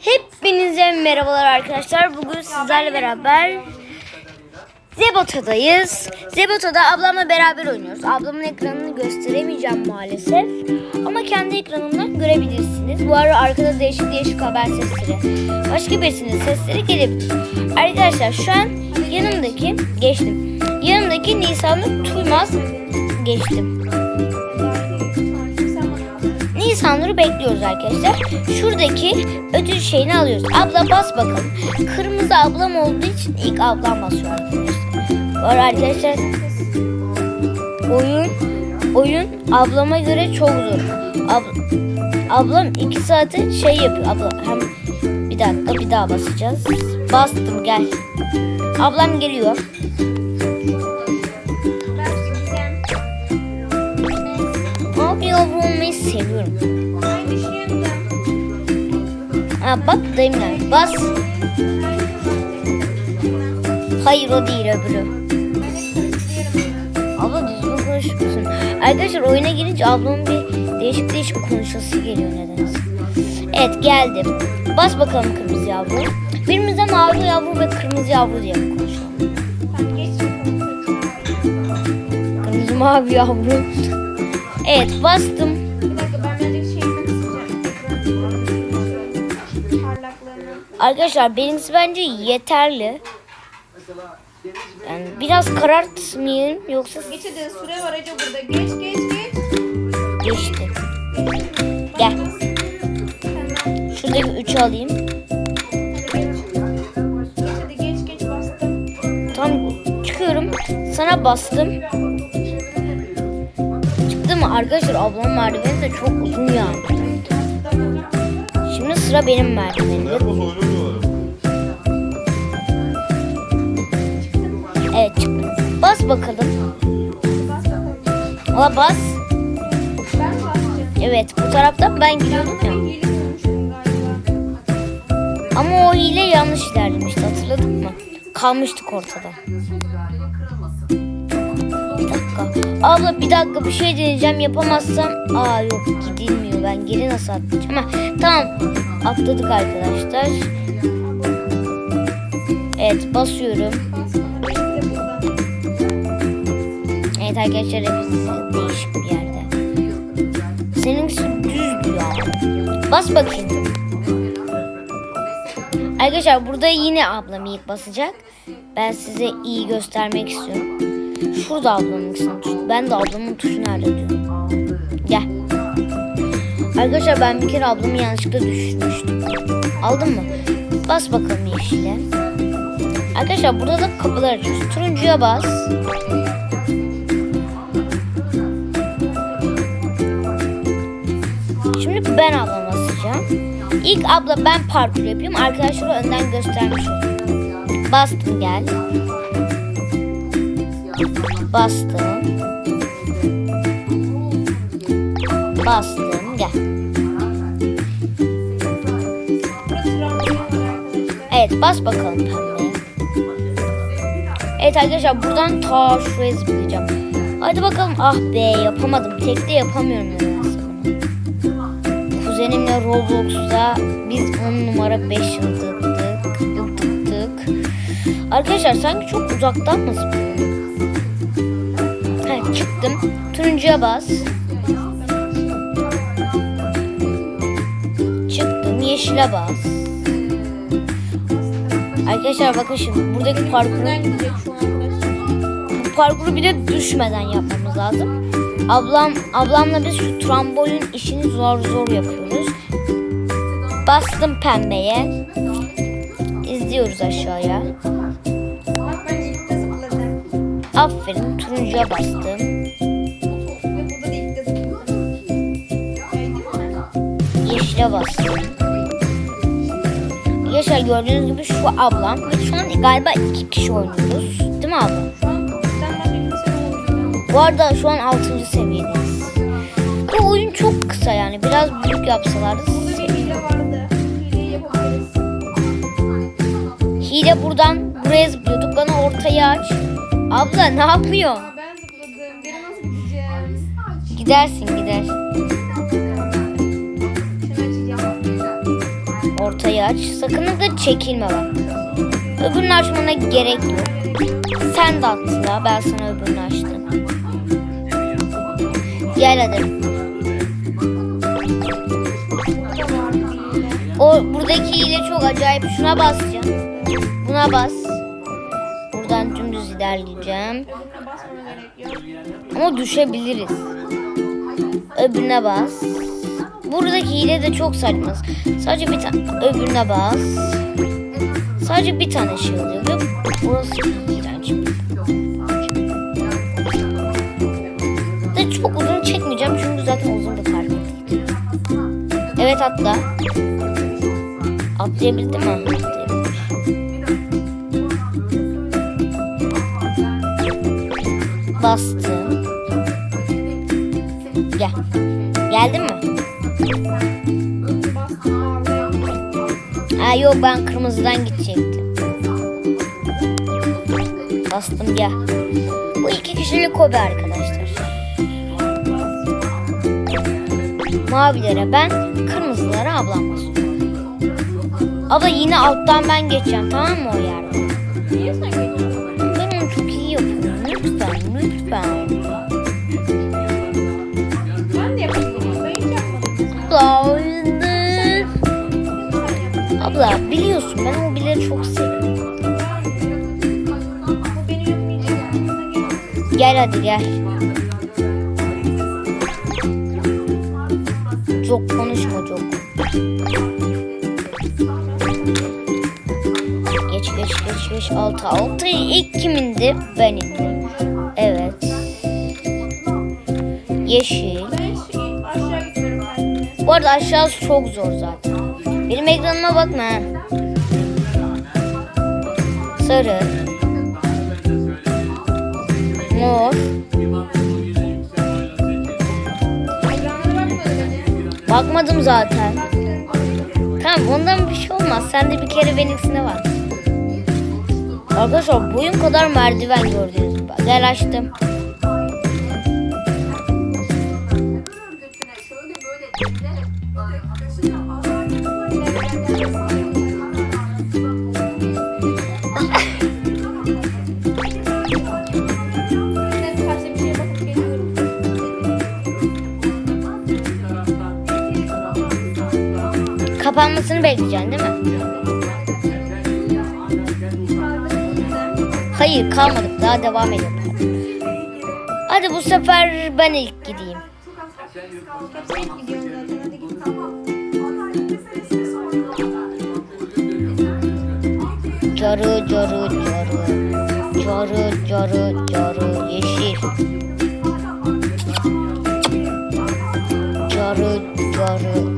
Hepinize merhabalar arkadaşlar. Bugün sizlerle beraber Zebota'dayız. Zebota'da ablamla beraber oynuyoruz. Ablamın ekranını gösteremeyeceğim maalesef. Ama kendi ekranımdan görebilirsiniz. Bu ara arkada değişik değişik haber sesleri. Başka birisinin sesleri gelebilir. Arkadaşlar şu an yanımdaki geçtim. Yanımdaki Nisan'ı Tuymaz geçtim. Nisanları bekliyoruz arkadaşlar. Şuradaki ödül şeyini alıyoruz. Abla bas bakalım. Kırmızı ablam olduğu için ilk ablam basıyor arkadaşlar. Var arkadaşlar. Oyun oyun ablama göre çok zor. Ab- ablam iki saate şey yapıyor. Abla hem bir dakika bir daha basacağız. Bastım gel. Ablam geliyor. Seviyorum. Ha bak dayım geldi. Bas. Hayır o değil öbürü. Abla düzgün konuşur musun? Arkadaşlar oyuna girince ablamın bir değişik değişik konuşası geliyor nedense. Evet geldim. Bas bakalım kırmızı yavru. Birimizde mavi yavru ve kırmızı yavru diye konuşalım. Kırmızı mavi yavru. Evet bastım. Arkadaşlar benimkisi bence yeterli. Yani biraz karartmayayım yoksa Geç hadi süre var Ece burada. Geç geç geç. geçti. Gel. Şuradaki 3'ü alayım. Hadi geç. Geç hadi geç geç bastım. Tam çıkıyorum. Sana bastım. Çıktı mı? Arkadaşlar ablamın merdiveni de çok uzun yani. Sıra benim merdivenimde. Nerede oynuyorlar? Evet çıktım. Bas bakalım. Ala bas. Evet bu taraftan ben gidiyordum ya. Ama o hile yanlış ilerlemişti hatırladın mı? Kalmıştık ortada. Bir dakika. Abla bir dakika bir şey deneyeceğim yapamazsam. Aa yok gidilmiyor ben geri nasıl atlayacağım? Ha, tamam atladık arkadaşlar. Evet basıyorum. Evet arkadaşlar hepsi değişik bir yerde. Seninkisi düzdü ya. Bas bakayım. Arkadaşlar burada yine ablam ilk basacak. Ben size iyi göstermek istiyorum. Şurada ablamın tuşu. Ben de ablamın tuşu nerede. Arkadaşlar ben bir kere ablamı yanlışlıkla düşürmüştüm. Aldın mı? Bas bakalım yeşile. Arkadaşlar burada da kapılar açıyoruz. Turuncuya bas. Şimdi ben ablama basacağım. İlk abla ben parkur yapayım. Arkadaşlara önden göstermiş olayım. Bastım gel. Bastım. Bastım gel. Evet bas bakalım pembeye. Evet arkadaşlar buradan ta şuraya zıplayacağım. Hadi bakalım ah be yapamadım. Tekte yapamıyorum nedense bunu. Kuzenimle Roblox'ta biz 10 numara 5 yıldızdık. Yıldızdık. Arkadaşlar sanki çok uzaktan mı zıplıyorum? Ha çıktım. Turuncuya bas. Yeşile bas. Arkadaşlar bakın şimdi buradaki parkuru bu parkuru bir de düşmeden yapmamız lazım. Ablam ablamla biz şu trambolin işini zor zor yapıyoruz. Bastım pembeye. İzliyoruz aşağıya. Aferin turuncuya bastım. Ve burada Arkadaşlar gördüğünüz gibi şu ablam ve şu an galiba iki kişi oynuyoruz. Değil mi abla? Şu an. Bu arada şu an 6. seviyedeyiz. Bu oyun çok kısa yani. Biraz büyük yapsalardı. Hile buradan buraya zıplıyorduk. Bana ortayı aç. Abla ne yapıyor? Aa, ben zıpladım. Geri nasıl gideceğiz? Gidersin gider. Ortayı aç. Sakın da çekilme bak. Öbürünü açmana gerek yok. Sen de attın ya. Ben sana öbürünü açtım. Gel hadi. O buradaki hile çok acayip. Şuna basacağım. Buna bas. Buradan dümdüz ilerleyeceğim. Ama düşebiliriz. Öbürüne bas. Buradaki hile de çok saçma. Sadece bir tane öbürüne bas. Sadece bir tane şey oluyor ve burası iğrenç. De çok uzun çekmeyeceğim çünkü zaten uzun bir parkur. Evet atla. Atlayabildim mi? Atlayabilmiş. Bastım. Gel. Geldin mi? Ha yok ben kırmızıdan gidecektim. Bastım gel. Bu iki kişilik hobi arkadaşlar. Mavilere ben, kırmızılara ablam basıyor. Abla yine alttan ben geçeceğim tamam mı o yerde? Niye sen geçiyorsun? Ben o bileri çok seviyorum. Gel hadi gel. Çok konuşma çok. Geç geç geç geç altı altı ilk kimindi? Ben indim. Evet. Yeşil. Bu arada aşağısı çok zor zaten. Benim ekranıma bakma. Sarı. Mor. Bakmadım zaten. Tamam ondan bir şey olmaz. Sen de bir kere benimkisine bak. Arkadaşlar boyum kadar merdiven gördünüz? Gel açtım. Kapanmasını bekleyeceksin değil mi? Hayır kalmadık. Daha devam edelim. Hadi bu sefer ben ilk gideyim. Carı carı carı. Carı carı carı. Yeşil. Carı. Carı.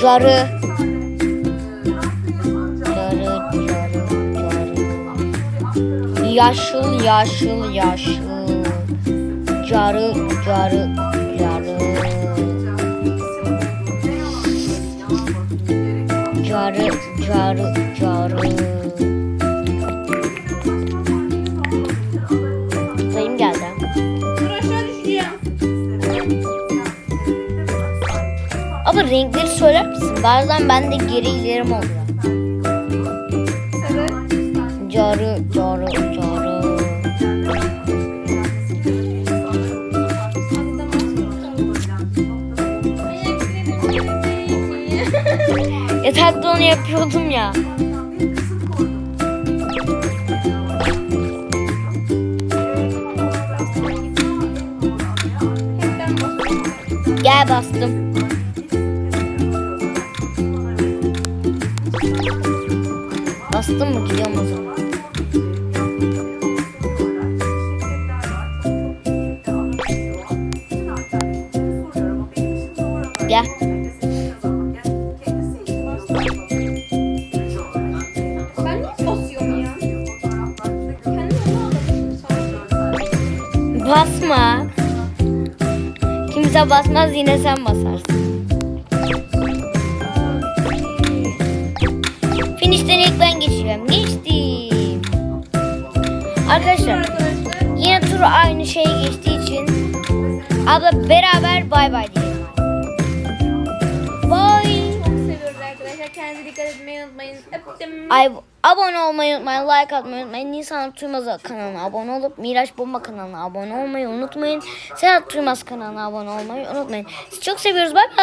Carı Yaşıl yaşıl yaşıl. Carı carı carı. Carı carı carı. Sayım geldi. Dur aşağı düşeceğim. Ama renkleri söyler misin? Bazen bende geri ilerim oluyor. Yatakta onu yapıyordum ya. Gel bastım. Bastım mı gidiyorum o zaman. Basma. Kimse basmaz yine sen basarsın. Finish'ten ilk ben geçeceğim. Geçtim. Arkadaşlar yine tur aynı şey geçtiği için abla beraber bay bay diyelim. Ay, abone olmayı unutmayın, like atmayı unutmayın. Nisan Tuymaz kanalına abone olup Miraç Bomba kanalına abone olmayı unutmayın. Serhat Tuymaz kanalına abone olmayı unutmayın. Sizi çok seviyoruz. Bye bye.